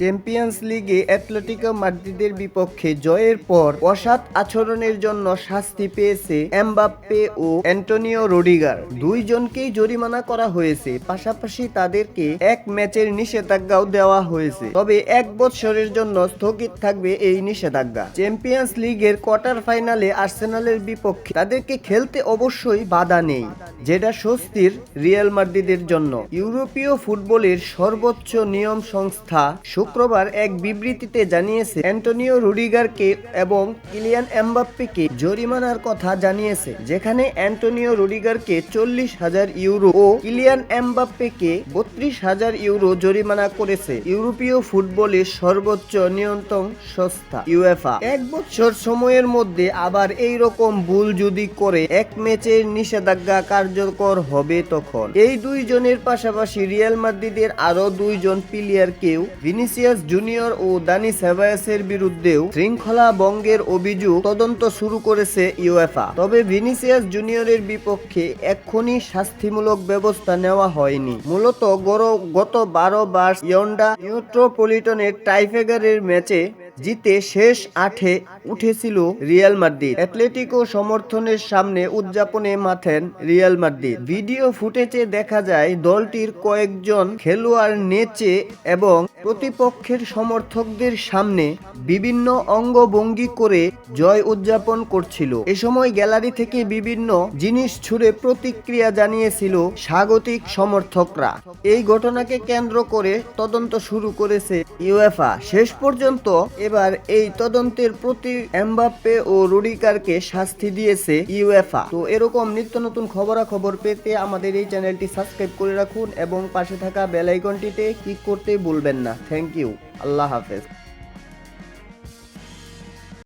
Champions লিগে Atletico মাদ্রিদের বিপক্ষে জয়ের পর অসাত আচরণের জন্য শাস্তি পেয়েছে এমবাপ্পে ও অ্যান্টোনিও রোডিগার দুইজনকেই জরিমানা করা হয়েছে, পাশাপাশি তাদেরকে এক ম্যাচের নিষেধাজ্ঞাও দেওয়া হয়েছে। তবে এক বছরের জন্য স্থগিত থাকবে এই নিষেধাজ্ঞা। চ্যাম্পিয়ন্স লিগের কোয়ার্টার ফাইনালে আর্সেনালের বিপক্ষে তাদেরকে খেলতে অবশ্যই বাধা নেই, যেটা স্বস্তির রিয়াল মাদ্রিদের জন্য। ইউরোপীয় ফুটবলের সর্বোচ্চ নিয়ম সংস্থা শুক্রবার এক বিবৃতিতে জানিয়েছে, অ্যান্টোনিও রুডিগারকে এবং কিলিয়ান এমবাপ্পেকে জরিমানার কথা জানিয়েছে, যেখানে অ্যান্টোনিও রুডিগারকে চল্লিশ হাজার ইউরো ও কিলিয়ান এমবাপ্পেকে বত্রিশ হাজার ইউরো জরিমানা করেছে। ইউরোপীয় ফুটবলের সর্বোচ্চ নিয়ন্ত্রণ সংস্থা ইউএফা। এক বছর সময়ের মধ্যে আবার এই রকম ভুল যদি করে এক ম্যাচের নিষেধাজ্ঞা কার্যকর হবে তখন। এই দুইজনের পাশাপাশি রিয়াল মাদ্রিদের আরও দুইজন প্লেয়ারকেও ভিনিসিয়াস জুনিয়র ও দানি সেভায়াসের বিরুদ্ধেও শৃঙ্খলা বঙ্গের অভিযোগ তদন্ত শুরু করেছে ইউএফা তবে ভিনিসিয়াস জুনিয়রের বিপক্ষে এক্ষুনি শাস্তিমূলক ব্যবস্থা নেওয়া হয়নি। মূলত গত বারো বার্স ইয়ন্ডা নিউট্রোপলিটনের টাইফেগারের ম্যাচে জিতে শেষ আঠে উঠেছিল রিয়াল মাদ্রিদ। অ্যাটলেটিকো সমর্থনের সামনে উদযাপনে মাথেন রিয়াল মাদ্রিদ। ভিডিও ফুটেজে দেখা যায়, দলটির কয়েকজন খেলোয়াড় নেচে এবং প্রতিপক্ষের সমর্থকদের সামনে বিভিন্ন অঙ্গভঙ্গি করে জয় উদযাপন করছিল। এ সময় গ্যালারি থেকে বিভিন্ন জিনিস ছুড়ে প্রতিক্রিয়া জানিয়েছিল স্বাগতিক সমর্থকরা। এই ঘটনাকে কেন্দ্র করে তদন্ত শুরু করেছে ইউএফা। শেষ পর্যন্ত এবার এই তদন্তের প্রতি এমবাপ্পে ও রুডিকারকে শাস্তি দিয়েছে ইউএফা। তো এরকম নিত্য নতুন খবরাখবর পেতে আমাদের এই চ্যানেলটি সাবস্ক্রাইব করে রাখুন এবং পাশে থাকা বেল আইকনটিতে ক্লিক করতে ভুলবেন না। Thank you. আল্লাহ হাফেজ।